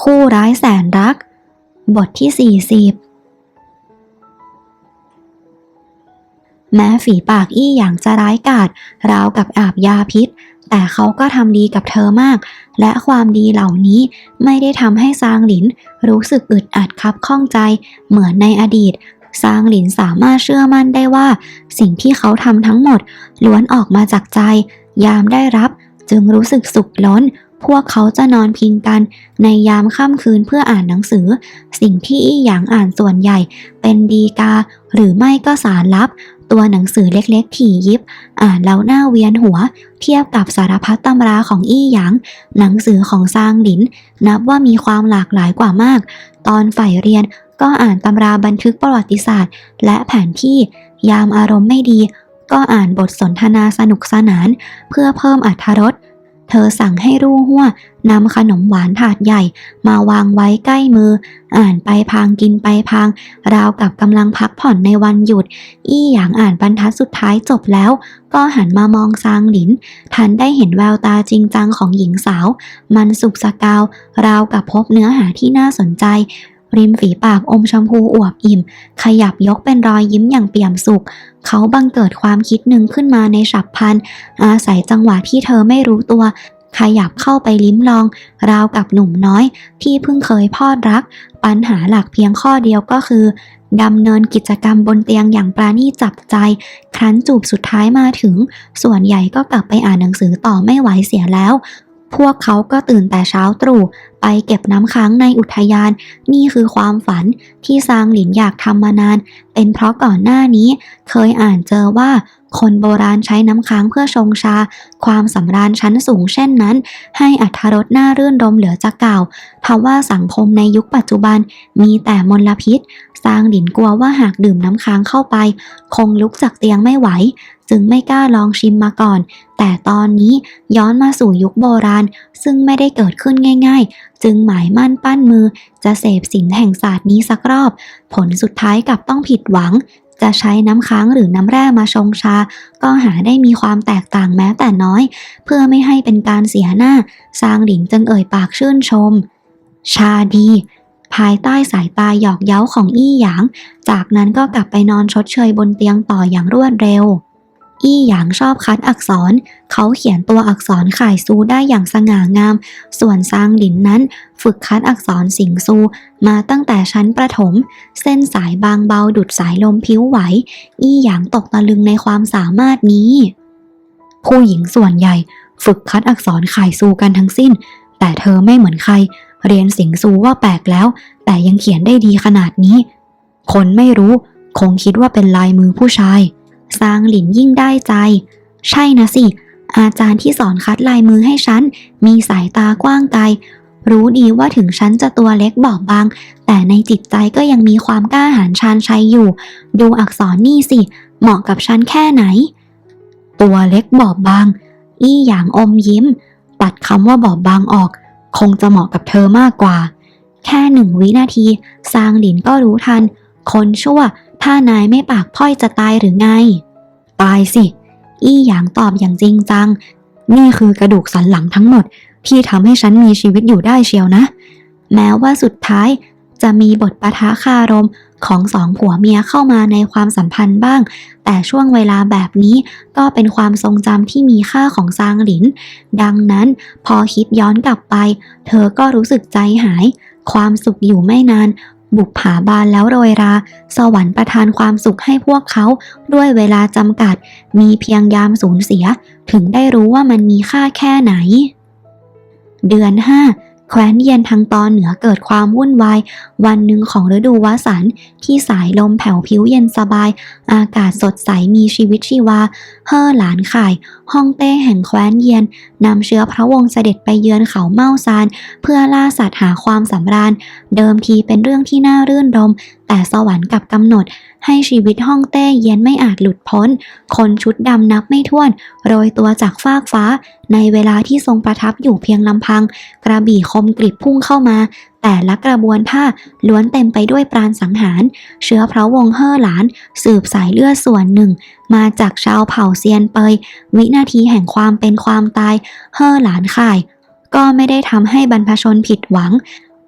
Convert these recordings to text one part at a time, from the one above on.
คู่ร้ายแสนรัก บทที่ 40 แม้ฝีปากอี้อย่างจะร้ายกาจราวกับอาบยาพิษ แต่เขาก็ทำดีกับเธอมาก และความดีเหล่านี้ไม่ได้ทำให้ซางหลิน รู้สึกอึดอัดคับข้องใจเหมือนในอดีตซางหลินสามารถเชื่อมั่นได้ว่า สิ่งที่เขาทำทั้งหมด ล้วนออกมาจากใจ ยามได้รับจึงรู้สึกสุขล้น พวกเขาจะนอนพิงกันในยามค่ำคืนเพื่ออ่านหนังสือ สิ่งที่อี้หยางอ่านส่วนใหญ่ เป็นดีกา หรือไม่ก็สารลับ ตัวหนังสือเล็กๆถี่ยิบ อ่านแล้วหน้าเวียนหัว เทียบกับสารพัดตำราของอี้หยาง หนังสือของซางหลิน นับว่ามีความหลากหลายกว่ามาก ตอนฝ่ายเรียนก็อ่านตำราบันทึกประวัติศาสตร์ และแผนที่ยามอารมณ์ไม่ดี ก็อ่านบทสนทนาสนุกสนาน เพื่อเพิ่มอรรถรส เธอสั่งให้รู่หัวนำขนมหวานถาดใหญ่ มาวางไว้ใกล้มือ อ่านไปพางกินไปพาง ราวกับกำลังพักผ่อนในวันหยุด อี้หยางอ่านบรรทัดสุดท้ายจบแล้ว ก็หันมามองซางหลิน ทันได้เห็นแววตาจริงจังของหญิงสาว มันสุกสกาว ราวกับพบเนื้อหาที่น่าสนใจ ริมฝีปากอมชมพูอวบอิ่ม ขยับยกเป็นรอยยิ้มอย่างเปี่ยมสุข เขาบังเกิดความคิดหนึ่งขึ้นมาในฉับพลัน อาศัยจังหวะที่เธอไม่รู้ตัว ขยับเข้าไปลิ้มลอง ราวกับหนุ่มน้อย ที่เพิ่งเคยพลอดรัก ปัญหาหลักเพียงข้อเดียวก็คือดำเนินกิจกรรมบนเตียงอย่างปราณีตจับใจ ครั้นจูบสุดท้ายมาถึง ส่วนใหญ่ก็กลับไปอ่านหนังสือต่อไม่ไหวเสียแล้ว พวกเขาก็ตื่นแต่เช้าตรู่ไปเก็บน้ำค้างในอุทยาน นี่คือความฝันที่ซางหลินอยากทำมานาน เป็นเพราะก่อนหน้านี้ เคยอ่านเจอว่าคนโบราณใช้น้ำค้างเพื่อชงชา ความสำราญชั้นสูงเช่นนั้น ให้อัธรสน่ารื่นรมเหลือจะกล่าวทว่าสังคมในยุคปัจจุบันมีแต่มลพิษซางหลินกลัวว่าหากดื่มน้ำค้างเข้าไป คงลุกจากเตียงไม่ไหว จึงไม่กล้าลองชิมมาก่อน แต่ตอนนี้ย้อนมาสู่ยุคโบราณ ซึ่งไม่ได้เกิดขึ้นง่ายจึงหมายมั่นปั้นมือจะเสพสินแห่งศาสตร์นี้สักรอบ ผลสุดท้ายกับต้องผิดหวัง จะใช้น้ำค้างหรือน้ำแร่มาชงชา ก็หาได้มีความแตกต่างแม้แต่น้อย เพื่อไม่ให้เป็นการเสียหน้าซางหลินจึงเอ่ยปากชื่นชม ชาดี ภายใต้สายตาหยอกเย้าของอี้หยาง จากนั้นก็กลับไปนอนชดเชยบนเตียงต่ออย่างรวดเร็ว อี้หยางชอบคัดอักษร เขาเขียนตัวอักษรข่ายซูได้อย่างสง่างาม ส่วนซางหลินนั้นฝึกคัดอักษรสิงซูมาตั้งแต่ชั้นประถม เส้นสายบางเบาดุดสายลมพิ้วไหว อี้หยางตกตะลึงในความสามารถนี้ ผู้หญิงส่วนใหญ่ ฝึกคัดอักษรข่ายซูกันทั้งสิ้น แต่เธอไม่เหมือนใคร เรียนสิงซูว่าแปลกแล้ว แต่ยังเขียนได้ดีขนาดนี้ คนไม่รู้ คงคิดว่าเป็นลายมือผู้ชาย ซางหลินยิ่งได้ใจ ใช่นะสิ อาจารย์ที่สอนคัดลายมือให้ฉัน มีสายตากว้างไกล รู้ดีว่าถึงฉันจะตัวเล็กบอบบาง แต่ในจิตใจก็ยังมีความกล้าหาญชาญชัยอยู่ ดูอักษรนี่สิ เหมาะกับฉันแค่ไหน ตัวเล็กบอบบาง อี้หยางอมยิ้ม ตัดคำว่าบอบบางออก คงจะเหมาะกับเธอมากกว่า แค่หนึ่งวินาที ซางหลินก็รู้ทัน คนชั่ว ถ้านายไม่ปากพ่อยจะตายหรือไง ตายสิ อี้หยางตอบอย่างจริงจัง นี่คือกระดูกสันหลังทั้งหมด ที่ทำให้ฉันมีชีวิตอยู่ได้เชียวนะ แม้ว่าสุดท้ายจะมีบทปะทะคารมของสองผัวเมียเข้ามาในความสัมพันธ์บ้าง แต่ช่วงเวลาแบบนี้ก็เป็นความทรงจำที่มีค่าของซางหลิน ดังนั้นพอคิดย้อนกลับไป เธอก็รู้สึกใจหาย ความสุขอยู่ไม่นาน บุกผาบานแล้วโรยรา สวรรค์ประทานความสุขให้พวกเขาด้วยเวลาจำกัด มีเพียงยามสูญเสีย ถึงได้รู้ว่ามันมีค่าแค่ไหน เดือน5 แคว้นเย็นทางตอนเหนือเกิดความวุ่นวาย วันหนึ่งของฤดูวสันต์ที่สายลมแผ่วผิวเย็นสบาย อากาศสดใสมีชีวิตชีวา เฮ่อหลานข่ายฮ่องเต้แห่งแคว้นเย็นนำเชื้อพระวงศ์เสด็จไปเยือนเขาเม้าซาน เพื่อล่าสัตว์หาความสำราญ เดิมทีเป็นเรื่องที่น่ารื่นรมแต่สวรรค์กับกำหนดให้ชีวิตฮ่องเต้เย็นไม่อาจหลุดพ้น คนชุดดำนับไม่ถ้วน โรยตัวจากฟากฟ้า ในเวลาที่ทรงประทับอยู่เพียงลำพัง กระบี่คมกริบพุ่งเข้ามา แต่ละกระบวนท่าล้วนเต็มไปด้วยปราณสังหาร เชื้อพระวงเฮ่อหลาน สืบสายเลือดส่วนหนึ่ง มาจากชาวเผ่าเซียนเปย วินาทีแห่งความเป็นความตาย เฮ่อหลานข่ายก็ไม่ได้ทำให้บรรพชนผิดหวัง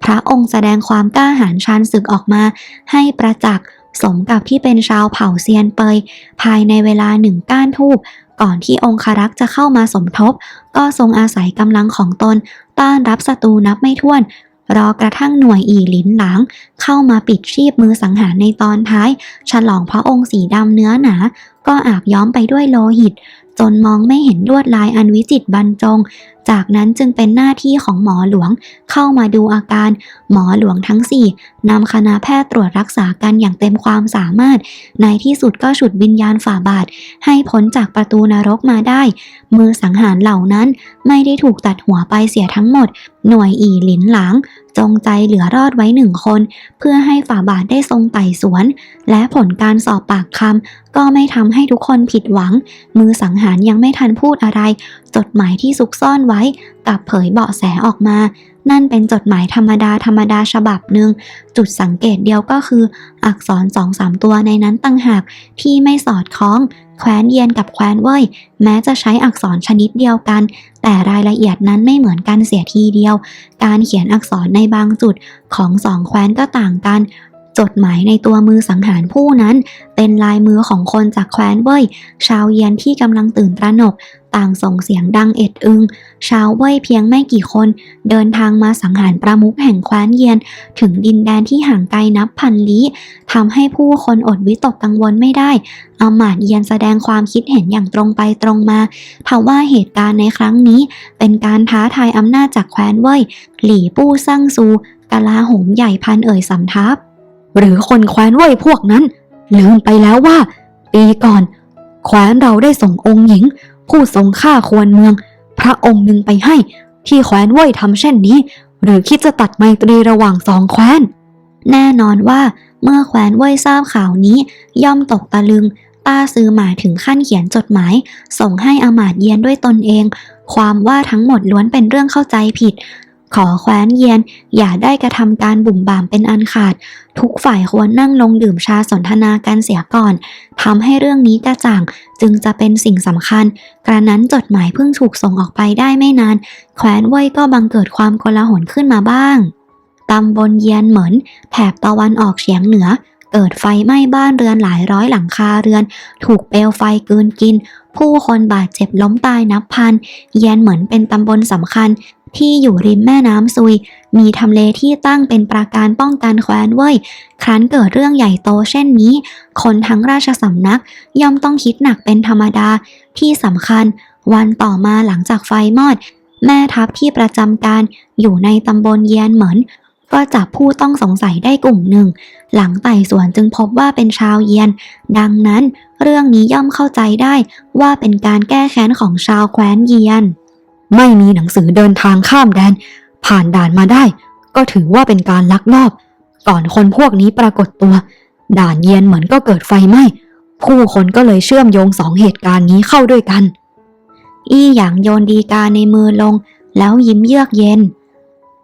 พระองค์แสดงความกล้าหาญชาญศึกออกมา ให้ประจักษ์สมกับที่เป็นชาวเผ่าเซียนเปย ภายในเวลาหนึ่งก้านทูบก่อนที่องครักษ์จะเข้ามาสมทบ ก็ทรงอาศัยกำลังของตน ต้านรับศัตรูนับไม่ถ้วน รอกระทั่งหน่วยอีหลินหลางเข้ามาปิดชีพมือสังหารในตอนท้าย ฉลองพระองค์สีดำเนื้อหนา ก็อาบย้อมไปด้วยโลหิต จนมองไม่เห็นลวดลายอันวิจิตรบรรจง จากนั้นจึงเป็นหน้าที่ของหมอหลวงเข้ามาดูอาการ หมอหลวงทั้งสี่นำคณะแพทย์ตรวจรักษากันอย่างเต็มความสามารถ ในที่สุดก็ฉุดวิญญาณฝ่าบาท ให้พ้นจากประตูนรกมาได้ มือสังหารเหล่านั้นไม่ได้ถูกตัดหัวไปเสียทั้งหมด หน่วยอีหลินหลางจงใจเหลือรอดไว้หนึ่งคน เพื่อให้ฝ่าบาทได้ทรงไต่สวน และผลการสอบปากคำก็ไม่ทำให้ทุกคนผิดหวัง มือสังหารยังไม่ทันพูดอะไร จดหมายที่ซุกซ่อนไว้กลับเผยเบาะแสออกมา นั่นเป็นจดหมายธรรมดาธรรมดาฉบับหนึ่ง จุดสังเกตเดียวก็คือ อักษรสองสามตัวในนั้นตั้งหากที่ไม่สอดคล้อง แคว้นเยียนกับแคว้นเว่ยแม้จะใช้อักษรชนิดเดียวกัน แต่รายละเอียดนั้นไม่เหมือนกันเสียทีเดียว การเขียนอักษรในบางจุดของสองแคว้นก็ต่างกัน จดหมายในตัวมือสังหารผู้นั้น เป็นลายมือของคนจากแคว้นเว่ย ชาวเยียนที่กำลังตื่นตระหนก ต่างส่งเสียงดังเอ็ดอึง ชาวเว่ยเพียงไม่กี่คน เดินทางมาสังหารประมุขแห่งแคว้นเยียน ถึงดินแดนที่ห่างไกลนับพันลี้ทำให้ผู้คนอดวิตกกังวลไม่ได้อามาตเยียนแสดงความคิดเห็นอย่างตรงไปตรงมาทว่าเหตุการณ์ในครั้งนี้ เป็นการท้าทายอำนาจจากแคว้นเว่ย หลี่ปู้ซั่งซูกลาโหมใหญ่พันเอ่ยสำทับ หรือคนแคว้นเว่ยพวกนั้น ลืมไปแล้วว่า ปีก่อน แคว้นเราได้ส่งองค์หญิง ผู้ทรงค่าควรเมือง พระองค์หนึ่งไปให้ ที่แคว้นเว่ยทำเช่นนี้ หรือคิดจะตัดไมตรีระหว่างสองแคว้น แน่นอนว่าเมื่อแคว้นเว่ยทราบข่าวนี้ ย่อมตกตะลึงต้าซื้อหมายถึงขั้นเขียนจดหมาย ส่งให้อมาตเยียนด้วยตนเอง ความว่าทั้งหมดล้วนเป็นเรื่องเข้าใจผิด ขอแคว้นเยียน อย่าได้กระทำการบุ่มบ่ามเป็นอันขาด ทุกฝ่ายควรนั่งลงดื่มชาสนทนากันเสียก่อนทำให้เรื่องนี้กระจ่าง จึงจะเป็นสิ่งสำคัญ กระนั้นจดหมายเพิ่งถูกส่งออกไปได้ไม่นาน แคว้นเว่ยก็บังเกิดความโกลาหลขึ้นมาบ้างตำบลเยียนเหมินแถบตะวันออกเฉียงเหนือ เกิดไฟไหม้บ้านเรือนหลายร้อยหลังคาเรือน ถูกเปลวไฟกืนกิน ผู้คนบาดเจ็บล้มตายนับพัน เยียนเหมินเป็นตำบลสำคัญ ที่อยู่ริมแม่น้ำซุย มีทำเลที่ตั้งเป็นปราการป้องกันแคว้นเว่ย ครั้นเกิดเรื่องใหญ่โตเช่นนี้ คนทั้งราชสำนักย่อมต้องคิดหนักเป็นธรรมดา ที่สำคัญ วันต่อมาหลังจากไฟมอด แม่ทัพที่ประจำการอยู่ในตำบลเยียนเหมินก็จับผู้ต้องสงสัยได้กลุ่มหนึ่ง หลังไต่สวนจึงพบว่าเป็นชาวเยียน ดังนั้น เรื่องนี้ย่อมเข้าใจได้ว่าเป็นการแก้แค้นของชาวแคว้นเยียน ไม่มีหนังสือเดินทางข้ามแดน ผ่านด่านมาได้ ก็ถือว่าเป็นการลักลอบ ก่อนคนพวกนี้ปรากฏตัว ด่านเยียนเหมือนก็เกิดไฟไหม้ผู้คนก็เลยเชื่อมโยงสองเหตุการณ์นี้เข้าด้วยกัน อี้หยางโยนดีกาในมือลง แล้วยิ้มเยือกเย็น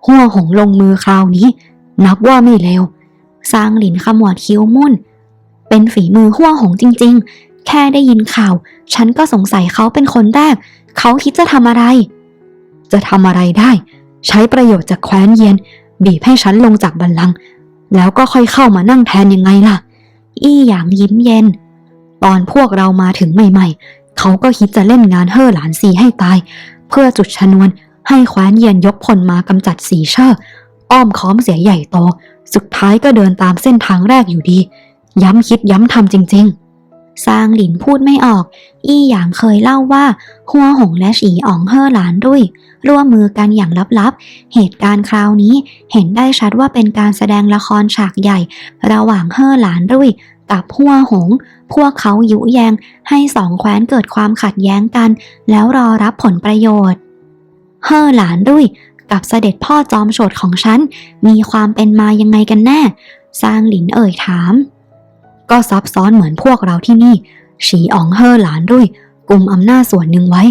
หัวหงลงมือคราวนี้ นับว่าไม่เลวซางหลินขมวดคิ้วมุ่น เป็นฝีมือหัวหงจริง ๆ แค่ได้ยินข่าว ฉันก็สงสัยเขาเป็นคนแรก เขาคิดจะทำอะไร จะทำอะไรได้ ใช้ประโยชน์จากแคว้นเยียนบีบให้ฉันลงจากบัลลังก์แล้วก็ค่อยเข้ามานั่งแทนยังไงล่ะ อี้หยางยิ้มเย็น ตอนพวกเรามาถึงใหม่ ๆ เขาก็คิดจะเล่นงานเฮ่อหลานซีให้ตาย เพื่อจุดชนวนให้แคว้นเยียนยกพลมากำจัดสีเชอร์อ้อมค้อมเสียใหญ่โต สุดท้ายก็เดินตามเส้นทางแรกอยู่ดี ย้ำคิดย้ำทำจริง ๆ ซางหลินพูดไม่ออก อี้หยางเคยเล่าว่าหัวหงและฉีอ๋องเฮ่อหลานด้วย ร่วมมือกันอย่างลับๆ เหตุการณ์คราวนี้เห็นได้ชัดว่าเป็นการแสดงละครฉากใหญ่ ระหว่างเฮ่อหลานด้วยกับหัวหง พวกเขายุแยงให้สองแคว้นเกิดความขัดแย้งกัน แล้วรอรับผลประโยชน์ เฮ่อหลานด้วยกับเสด็จพ่อจอมโฉดของฉัน มีความเป็นมายังไงกันแน่ ซางหลินเอ่ยถาม ก็ซับซ้อนเหมือนพวกเราที่นี่ฉีอ๋องเฮอหลานด้วยกลุ่มอำนาจส่วนหนึ่งไว้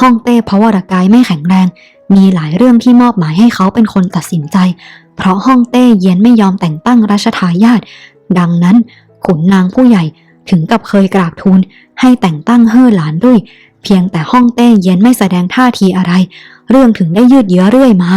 ห้องเต้พระวรากายไม่แข็งแรง มีหลายเรื่องที่มอบหมายให้เขาเป็นคนตัดสินใจ เพราะห้องเต้เย็นไม่ยอมแต่งตั้งรัชทายาทดังนั้นขุนนางผู้ใหญ่ถึงกับเคยกราบทูลให้แต่งตั้งเฮอหลานด้วยเพียงแต่ห้องเต้เย็นไม่แสดงท่าทีอะไร เรื่องถึงได้ยืดเยื้อเรื่อยมา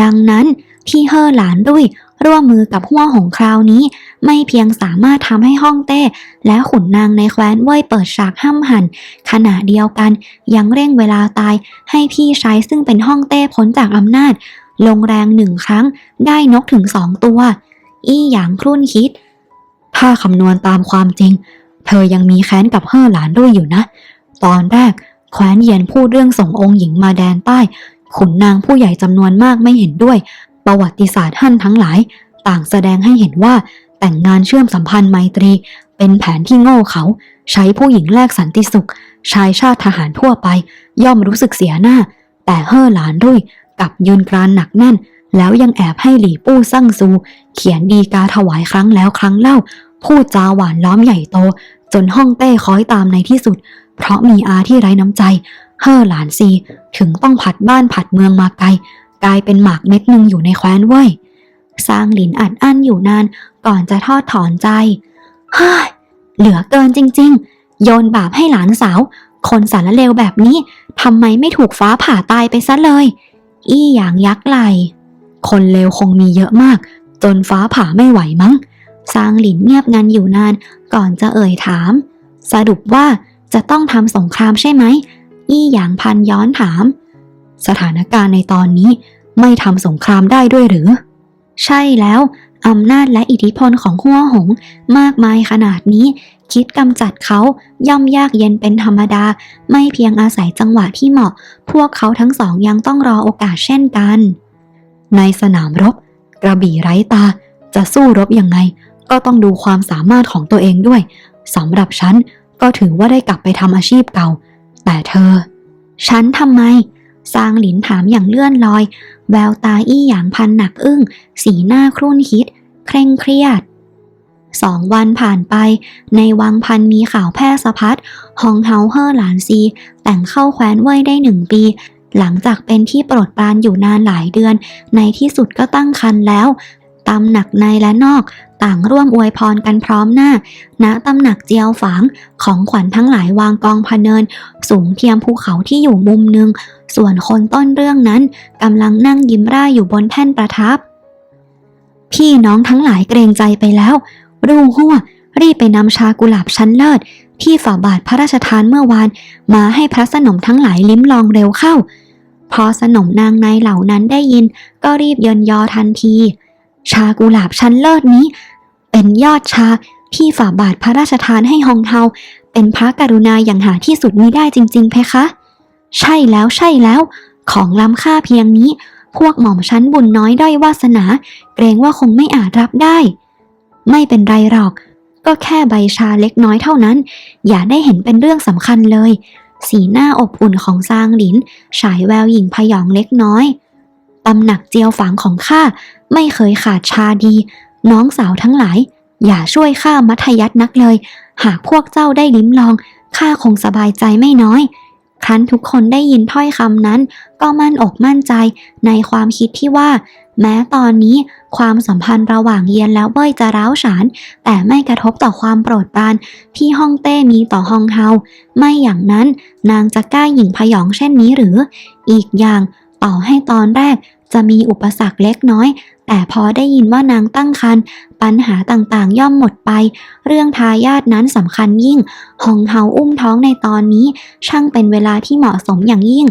ดังนั้นที่เฮอหลานรุ่ย ร่วมมือกับหัวหงคราวนี้ ไม่เพียงสามารถทำให้ฮ่องเต้ และขุนนางในแคว้นเว่ยเปิดฉากห้ำหัน ขณะเดียวกันยังเร่งเวลาตายให้พี่ชายซึ่งเป็นฮ่องเต้พ้นจากอำนาจ ลงแรงหนึ่งครั้งได้นกถึงสองตัว อี้หยางครุ่นคิด ถ้าคำนวณตามความจริง เธอยังมีแค้นกับเฮ่อหลานด้วยอยู่นะ ตอนแรกแคว้นเยียนพูดเรื่องส่งองค์หญิงมาแดนใต้ขุนนางผู้ใหญ่จำนวนมากไม่เห็นด้วย ประวัติศาสตร์ฮั่นทั้งหลาย ต่างแสดงให้เห็นว่าแต่งงานเชื่อมสัมพันธ์ไมตรี เป็นแผนที่โง่เขา ใช้ผู้หญิงแลกสันติสุข ชายชาติทหารทั่วไป ย่อมรู้สึกเสียหน้า แต่เฮ่อหลานรุ่ยกับยืนกรานหนักแน่น แล้วยังแอบให้หลี่ปู้ซั่งซู เขียนดีกาถวายครั้งแล้วครั้งเล่า พูดจาหวานล้อมใหญ่โต จนห้องเต้คอยตามในที่สุด เพราะมีอาที่ไร้น้ำใจ เฮ่อหลานซีถึงต้องผัดบ้านผัดเมืองมาไกล กลายเป็นหมากเม็ดหนึ่งอยู่ในแคว้นเว้ยซางหลินอัดอั้นอยู่นานก่อนจะทอดถอนใจเฮ้ยเหลือเกินจริง ๆ โยนบาปให้หลานสาว คนสารเลวแบบนี้ทำไมไม่ถูกฟ้าผ่าตายไปซะเลย อี้อย่างยักษ์ไหล คนเลวคงมีเยอะมาก จนฟ้าผ่าไม่ไหวมั้งซางหลินเงียบงันอยู่นาน ก่อนจะเอ่ยถาม สรุปว่าจะต้องทำสงครามใช่ไหม อี้หยางพันย้อนถาม สถานการณ์ในตอนนี้ไม่ทำสงครามได้ด้วยหรือ ใช่แล้วอำนาจและอิทธิพลของหัวหง มากมายขนาดนี้ คิดกำจัดเขาย่อมยากเย็นเป็นธรรมดา ไม่เพียงอาศัยจังหวะที่เหมาะ พวกเขาทั้งสองยังต้องรอโอกาสเช่นกัน ในสนามรบ กระบี่ไร้ตาจะสู้รบยังไง ก็ต้องดูความสามารถของตัวเองด้วยสำหรับฉันก็ถือว่าได้กลับไปทำอาชีพเก่า แต่เธอ ฉันทำไม ซางหลินถามอย่างเลื่อนลอย แววตาอี้หยางพันหนักอึ้ง สีหน้าครุ่นคิด เคร่งเครียดสองวันผ่านไป ในวังพันมีข่าวแพร่สะพัดฮองเฮาเฮอหลานซี แต่งเข้าแคว้นเว่ยได้หนึ่งปี หลังจากเป็นที่โปรดปรานอยู่นานหลายเดือน ในที่สุดก็ตั้งครรภ์แล้วตำหนักในและนอก ต่างร่วมอวยพรกันพร้อมหน้า ณตำหนักเจียวฝางของขวัญทั้งหลายวางกองพะเนิน สูงเทียมภูเขาที่อยู่มุมหนึ่ง ส่วนคนต้นเรื่องนั้นกำลังนั่งยิ้มร่ายอยู่บนแท่นประทับ พี่น้องทั้งหลายเกรงใจไปแล้วรูหัวรีบไปนำชากุหลาบชั้นเลิศ ที่ฝ่าบาทพระราชทานเมื่อวาน มาให้พระสนมทั้งหลายลิ้มลองเร็วเข้า พอสนมนางในเหล่านั้นได้ยิน ก็รีบเยินยอทันที ชากุหลาบชั้นเลิศนี้ เป็นยอดชาที่ฝ่าบาทพระราชทานให้ฮองเฮาเป็นพระกรุณาอย่างหาที่สุดมิได้จริง ๆ เพคะ ใช่แล้วใช่แล้ว ของล้ำค่าเพียงนี้ พวกหม่อมชั้นบุญน้อยด้อยวาสนา เกรงว่าคงไม่อาจรับได้ ไม่เป็นไรหรอก ก็แค่ใบชาเล็กน้อยเท่านั้น อย่าได้เห็นเป็นเรื่องสำคัญเลย สีหน้าอบอุ่นของซางหลิน ฉายแววหยิ่งพยองเล็กน้อย ตำหนักเจียวฝางของข้าไม่เคยขาดชาดี น้องสาวทั้งหลาย อย่าช่วยข้ามัธยัตินักเลย หากพวกเจ้าได้ลิ้มลองข้าคงสบายใจไม่น้อย ครั้นทุกคนได้ยินถ้อยคำนั้น ก็มั่นอกมั่นใจในความคิดที่ว่า แม้ตอนนี้ความสัมพันธ์ระหว่างเยียนแล้วเบ้ยจะร้าวฉาน แต่ไม่กระทบต่อความโปรดปรานที่ฮ่องเต้มีต่อฮองเฮาไม่อย่างนั้นนางจะกล้าหยิ่งพยองเช่นนี้หรือ อีกอย่างต่อให้ตอนแรก จะมีอุปสรรคเล็กน้อย แต่พอได้ยินว่านางตั้งครรภ์ปัญหาต่างๆ ย่อมหมดไป เรื่องทายาทนั้นสำคัญยิ่งฮองเฮาอุ้มท้องในตอนนี้ ช่างเป็นเวลาที่เหมาะสมอย่างยิ่ง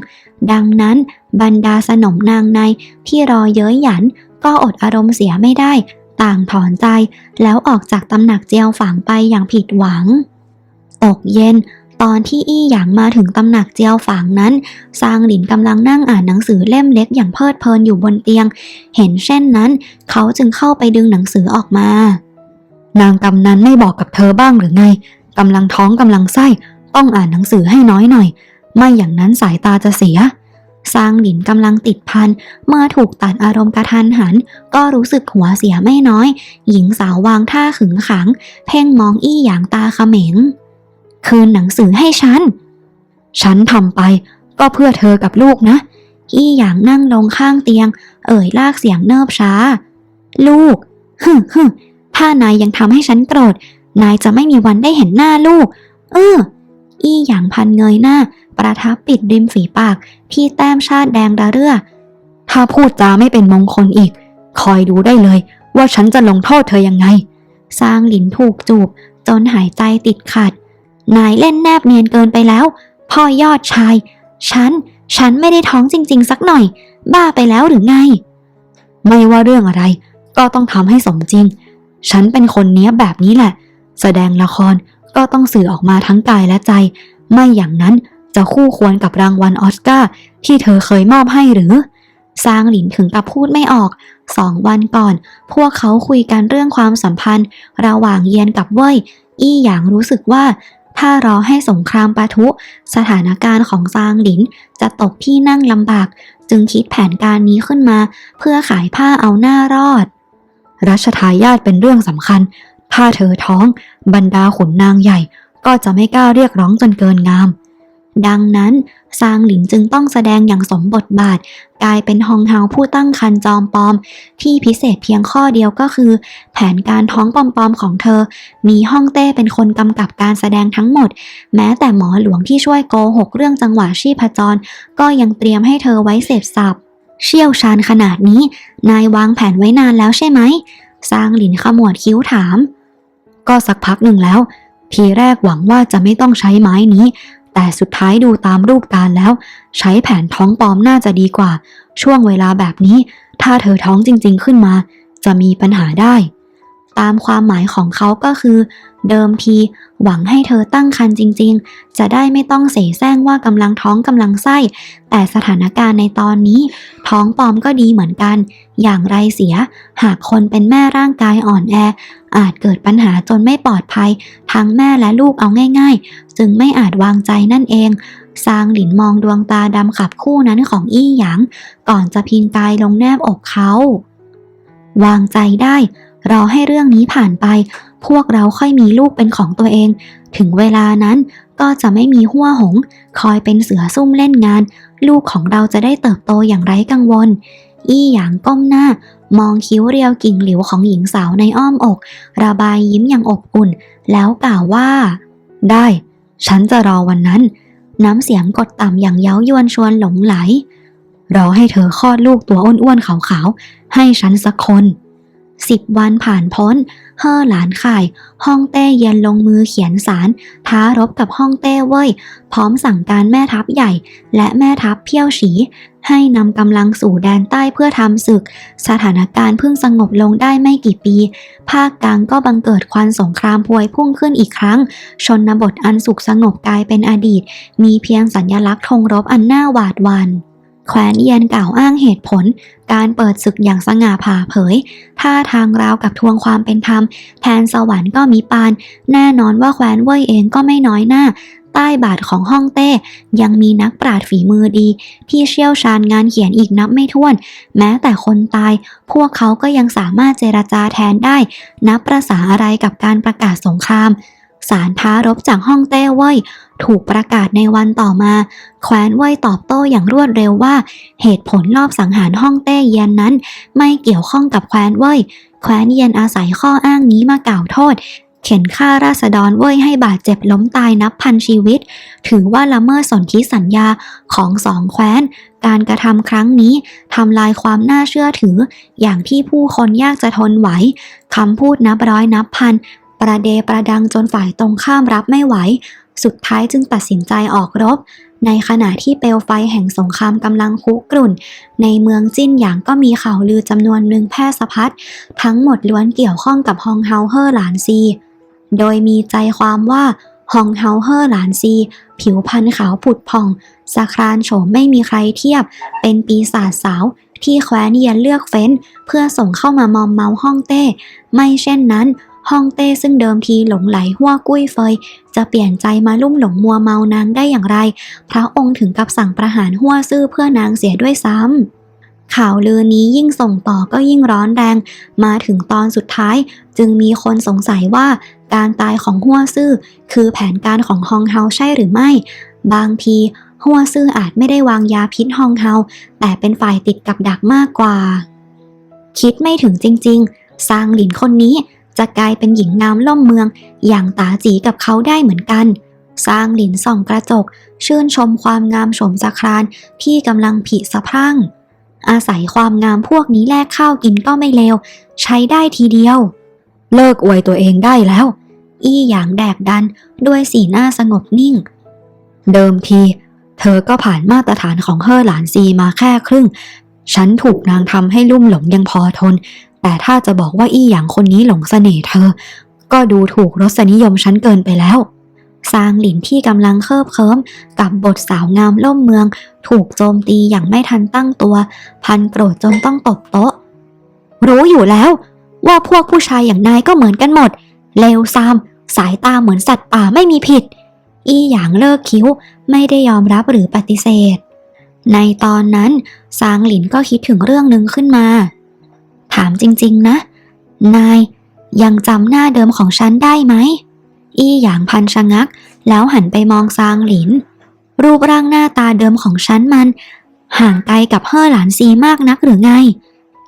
ดังนั้นบรรดาสนมนางในที่รอเย้ยหยัน ก็อดอารมณ์เสียไม่ได้ ต่างถอนใจ แล้วออกจากตำหนักเจียวฝังไปอย่างผิดหวัง ตกเย็น ตอนที่อี้หยางมาถึงตำหนักเจียวฝางนั้น ซางหลินกำลังนั่งอ่านหนังสือเล่มเล็กอย่างเพลิดเพลินอยู่บนเตียง เห็นเช่นนั้น เขาจึงเข้าไปดึงหนังสือออกมา นางกำนันไม่บอกกับเธอบ้างหรือไงกำลังท้องกำลังไส้ ต้องอ่านหนังสือให้น้อยหน่อย ไม่อย่างนั้นสายตาจะเสียซางหลินกำลังติดพัน เมื่อถูกตัดอารมณ์กระทันหัน ก็รู้สึกหัวเสียไม่น้อย หญิงสาววางท่าขึงขัง เพ่งมองอี้อย่างตาเขม็ง คืนหนังสือให้ฉัน ฉันทำไปก็เพื่อเธอกับลูกนะ อี้หยางนั่งลงข้างเตียง เอ่ยลากเสียงเนิบช้า ลูกฮึฮึถ้านายยังทำให้ฉันโกรธ นายจะไม่มีวันได้เห็นหน้าลูก เออ อี้หยางพันเงยหน้า ประทับปิดริมฝีปาก ที่แต้มชาติแดงระเรื่อ ถ้าพูดจาไม่เป็นมงคลอีก คอยดูได้เลย ว่าฉันจะลงโทษเธอยังไง ซางหลินถูกจูบ จนหายใจติดขัด นายเล่นแนบเนียนเกินไปแล้ว พ่อยอดชาย ฉัน ฉันไม่ได้ท้องจริง ๆ สักหน่อย บ้าไปแล้วหรือไง ไม่ว่าเรื่องอะไร ก็ต้องทำให้สมจริง ฉันเป็นคนเนี้ยแบบนี้แหละ แสดงละครก็ต้องสื่อออกมาทั้งกายและใจ ไม่อย่างนั้นจะคู่ควรกับรางวัลออสการ์ที่เธอเคยมอบให้หรือซางหลินถึงกับพูดไม่ออก สองวันก่อน พวกเขาคุยกันเรื่องความสัมพันธ์ ระหว่างเยียนกับเว่ย อี้หยางรู้สึกว่า ถ้ารอให้สงครามปะทุ สถานการณ์ของซางหลิน จะตกที่นั่งลำบาก จึงคิดแผนการนี้ขึ้นมา เพื่อขายผ้าเอาหน้ารอด รัชทายาทเป็นเรื่องสำคัญ ถ้าเธอท้อง บรรดาขุนนางใหญ่ ก็จะไม่กล้าเรียกร้องจนเกินงาม ดังนั้นซางหลินจึงต้องแสดงอย่างสมบทบาท กลายเป็นฮองเฮาผู้ตั้งคันจอมปลอม ที่พิเศษเพียงข้อเดียวก็คือ แผนการท้องปลอมๆของเธอ มีฮ่องเต้เป็นคนกำกับการแสดงทั้งหมด แม้แต่หมอหลวงที่ช่วยโกหกเรื่องจังหวะชีพจร ก็ยังเตรียมให้เธอไว้เสร็จสับเชี่ยวชาญขนาดนี้ นายวางแผนไว้นานแล้วใช่ไหมซางหลินขมวดคิ้วถาม ก็สักพักหนึ่งแล้ว ทีแรกหวังว่าจะไม่ต้องใช้ไม้นี้ แต่สุดท้ายดูตามรูปการแล้ว ใช้แผนท้องปลอมน่าจะดีกว่า ช่วงเวลาแบบนี้ ถ้าเธอท้องจริง ๆ ขึ้นมา จะมีปัญหาได้ ตามความหมายของเขาก็คือ เดิมที หวังให้เธอตั้งครรภ์จริง ๆ จะได้ไม่ต้องเสแสร้งว่ากำลังท้องกำลังไส้ แต่สถานการณ์ในตอนนี้ ท้องปลอมก็ดีเหมือนกัน อย่างไรเสีย หากคนเป็นแม่ร่างกายอ่อนแอ อาจเกิดปัญหาจนไม่ปลอดภัย ทั้งแม่และลูกเอาง่าย ๆ จึงไม่อาจวางใจนั่นเองซางหลินมองดวงตาดำขับคู่นั้นของอี้หยาง ก่อนจะพิงกายลงแนบอกเขา วางใจได้ รอให้เรื่องนี้ผ่านไป พวกเราค่อยมีลูกเป็นของตัวเอง ถึงเวลานั้นก็จะไม่มีหัวหง คอยเป็นเสือซุ่มเล่นงาน ลูกของเราจะได้เติบโตอย่างไร้กังวล อี้หยางก้มหน้า มองคิ้วเรียวกิ่งหลิวของหญิงสาวในอ้อมอก ระบายยิ้มอย่างอบอุ่น แล้วกล่าวว่า ได้ ฉันจะรอวันนั้น น้ำเสียงกดต่ำอย่างเย้ายวนชวนหลงไหลรอให้เธอคลอดลูกตัวอ้วนๆขาวๆให้ฉันสักคน สิบวันผ่านพ้นเฮ่อหลานข่ายห้องเต้เย็นลงมือเขียนสารท้ารบกับห้องเต้เว้ยพร้อมสั่งการแม่ทัพใหญ่ และแม่ทัพเพี้ยวฉี ให้นำกำลังสู่แดนใต้เพื่อทำศึก สถานการณ์เพิ่งสงบลงได้ไม่กี่ปี ภาคกลางก็บังเกิดควันสงครามพวยพุ่งขึ้นอีกครั้ง ชนบทอันสุขสงบกลายเป็นอดีต มีเพียงสัญญลักษณ์ธงรบอันน่าหวาดหวัน่น แคว้นเยียนกล่าวอ้างเหตุผล การเปิดศึกอย่างสง่าผ่าเผย ท่าทางราวกับทวงความเป็นธรรม แทนสวรรค์ก็มีปาน แน่นอนว่าแคว้นเว่ยเองก็ไม่น้อยหน้า ใต้บาทของห้องเต้ ยังมีนักปราดฝีมือดี ที่เชี่ยวชาญงานเขียนอีกนับไม่ถ้วน แม้แต่คนตาย พวกเขาก็ยังสามารถเจรจาแทนได้ นับประษาอะไรกับการประกาศสงคราม สารท้ารบจากห้องเต้เว่ยถูกประกาศในวันต่อมา แคว้นเว่ยตอบโต้อย่างรวดเร็วว่า เหตุผลรอบสังหารห้องเต้เยียนนั้น ไม่เกี่ยวข้องกับแคว้นเว่ยแคว้นเยียนอาศัยข้ออ้างนี้มากล่าวโทษ เข็นฆ่าราษฎรเว่ยให้บาดเจ็บล้มตายนับพันชีวิต ถือว่าละเมิดสนธิสัญญาของสองแคว้นการกระทำครั้งนี้ทำลายความน่าเชื่อถือ อย่างที่ผู้คนยากจะทนไหวคำพูดนับร้อยนับพัน ประเดประดังจนฝ่ายตรงข้ามรับไม่ไหว สุดท้ายจึงตัดสินใจออกรบ ในขณะที่เปลวไฟแห่งสงครามกำลังคุกรุ่น ในเมืองจิ้นหยางก็มีข่าวลือจำนวนหนึ่งแพร่สะพัด ทั้งหมดล้วนเกี่ยวข้องกับฮองเฮาเฮอร์หลานซี โดยมีใจความว่าฮองเฮาเฮอร์หลานซี ผิวพรรณขาวผุดผ่องสะครานโฉมไม่มีใครเทียบ เป็นปีศาจสาวที่แคว้นเยียนเลือกเฟ้น เพื่อส่งเข้ามามอมเมาฮ่องเต้ ไม่เช่นนั้น ฮองเต้ซึ่งเดิมทีหลงไหลหัวกุ้ยเฟย จะเปลี่ยนใจมาลุ่มหลงมัวเมานางได้อย่างไร พระองค์ถึงกับสั่งประหารหัวซื่อเพื่อนางเสียด้วยซ้ำข่าวลือนี้ยิ่งส่งต่อก็ยิ่งร้อนแรง มาถึงตอนสุดท้าย จึงมีคนสงสัยว่าการตายของหัวซื่อคือแผนการของฮองเฮาใช่หรือไม่ บางทีหัวซื่ออาจไม่ได้วางยาพิษฮองเฮาแต่เป็นฝ่ายติดกับดักมากกว่า คิดไม่ถึงจริงๆซางหลินคนนี้ จะกลายเป็นหญิงงามล่อมเมือง อย่างตาจีกับเขาได้เหมือนกัน สร้างหลินส่องกระจก ชื่นชมความงามโฉมสะครานที่กำลังผิสะพรั่ง อาศัยความงามพวกนี้แลกข้าวกินก็ไม่เลว ใช้ได้ทีเดียว เลิกอวยตัวเองได้แล้ว อี้หยางแดกดันด้วยสีหน้าสงบนิ่ง เดิมที เธอก็ผ่านมาตรฐานของเฮอหลานซีมาแค่ครึ่งฉันถูกนางทำให้ลุ่มหลงยังพอทน แต่ถ้าจะบอกว่าอี้หยางคนนี้หลงเสน่ห์เธอ ก็ดูถูกรสนิยมฉันเกินไปแล้วซางหลินที่กำลังเคิบเคิมกับบทสาวงามล่มเมือง ถูกโจมตีอย่างไม่ทันตั้งตัว พันโกรธจนต้องตบโต๊ะ รู้อยู่แล้วว่าพวกผู้ชายอย่างนายก็เหมือนกันหมด เลวซาม สายตาเหมือนสัตว์ป่าไม่มีผิด อี้หยางเลิกคิ้วไม่ได้ยอมรับหรือปฏิเสธ ในตอนนั้นซางหลินก็คิดถึงเรื่องหนึ่งขึ้นมา ถามจริงๆนะ นายยังจำหน้าเดิมของฉันได้ไหม อี้หยางพันชะงัก แล้วหันไปมองซางหลิน รูปร่างหน้าตาเดิมของฉันมัน ห่างไกลกับเฮ่อหลานซีมากนักหรือไง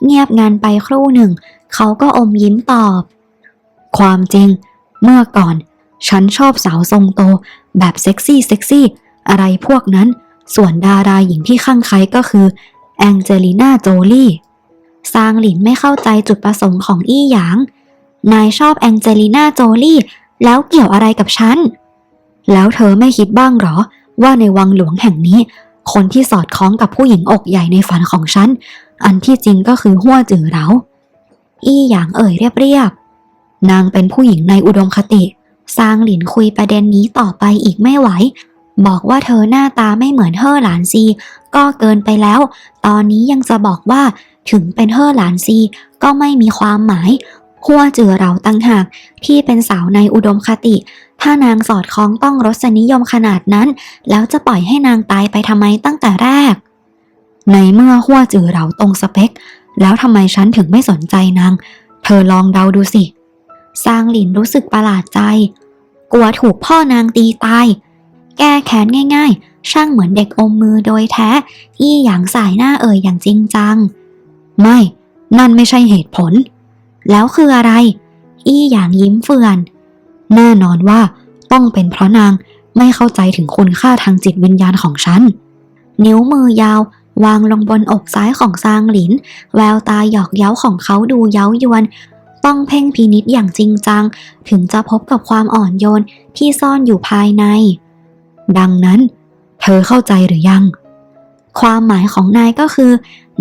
เงียบงานไปครู่หนึ่ง เขาก็อมยิ้มตอบ ความจริง เมื่อก่อน ฉันชอบสาวทรงโต แบบเซ็กซี่เซ็กซี่ อะไรพวกนั้น ส่วนดาราหญิงที่ข้างใครก็คือ แองเจลิน่าโจลี่ ซางหลินไม่เข้าใจจุดประสงค์ของอี้หยาง นายชอบแองเจลิน่าโจลี่ แล้วเกี่ยวอะไรกับฉัน แล้วเธอไม่คิดบ้างหรอ ว่าในวังหลวงแห่งนี้ คนที่สอดคล้องกับผู้หญิงอกใหญ่ในฝันของฉัน อันที่จริงก็คือหัวจือเรา อี้หยางเอ่ยเรียบๆ นางเป็นผู้หญิงในอุดมคติซางหลินคุยประเด็นนี้ต่อไปอีกไม่ไหว บอกว่าเธอหน้าตาไม่เหมือนเฮ่อหลานซี ก็เกินไปแล้ว ตอนนี้ยังจะบอกว่า ถึงเป็นเฮ่อหลานซีก็ไม่มีความหมายหัวจือเราตั้งหากที่เป็นสาวในอุดมคติ ถ้านางสอดคล้องต้องรสนิยมขนาดนั้น แล้วจะปล่อยให้นางตายไปทำไมตั้งแต่แรก ในเมื่อหัวจือเราตรงสเปค แล้วทำไมฉันถึงไม่สนใจนาง เธอลองเดาดูสิซางหลินรู้สึกประหลาดใจ กลัวถูกพ่อนางตีตาย แก้แค้นง่าย ๆ ช่างเหมือนเด็กอมมือโดยแท้ อี้หยางสายหน้าเอ่ยอย่างจริงจัง ไม่ นั่นไม่ใช่เหตุผล แล้วคืออะไร อี้หยางยิ้มเฟือน แน่นอนว่าต้องเป็นเพราะนางไม่เข้าใจถึงคุณค่าทางจิตวิญญาณของฉัน นิ้วมือยาววางลงบนอกซ้ายของซางหลิน แววตาหยอกเย้าของเขาดูเย้ายวน ต้องเพ่งพินิษอย่างจริงจัง ถึงจะพบกับความอ่อนโยนที่ซ่อนอยู่ภายใน ดังนั้น เธอเข้าใจหรือยัง ความหมายของนายก็คือ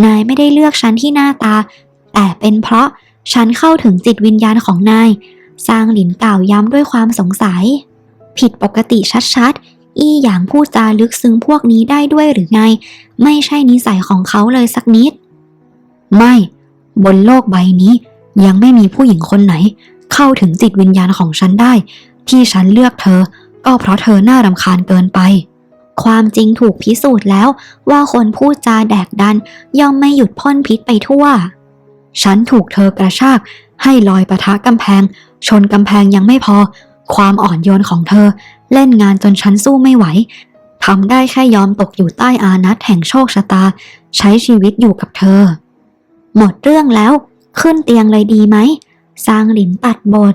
นายไม่ได้เลือกฉันที่หน้าตา แต่เป็นเพราะฉันเข้าถึงจิตวิญญาณของนาย ซางหลินกล่าวย้ำด้วยความสงสัย ผิดปกติชัดๆ อี้หยางพูดจาลึกซึ้งพวกนี้ได้ด้วยหรือไง ไม่ใช่นิสัยของเขาเลยสักนิด ไม่ บนโลกใบนี้ ยังไม่มีผู้หญิงคนไหน เข้าถึงจิตวิญญาณของฉันได้ ที่ฉันเลือกเธอ ก็เพราะเธอน่ารำคาญเกินไป ความจริงถูกพิสูจน์แล้วว่าคนพูดจาแดกดันย่อมไม่หยุดพ่นพิษไปทั่ว ฉันถูกเธอกระชาก ให้ลอยปะทะกำแพง ชนกำแพงยังไม่พอ ความอ่อนโยนของเธอ เล่นงานจนฉันสู้ไม่ไหวทำได้แค่ยอมตกอยู่ใต้อานัตแห่งโชคชะตา ใช้ชีวิตอยู่กับเธอ หมดเรื่องแล้ว ขึ้นเตียงเลยดีไหมซางหลินตัดบท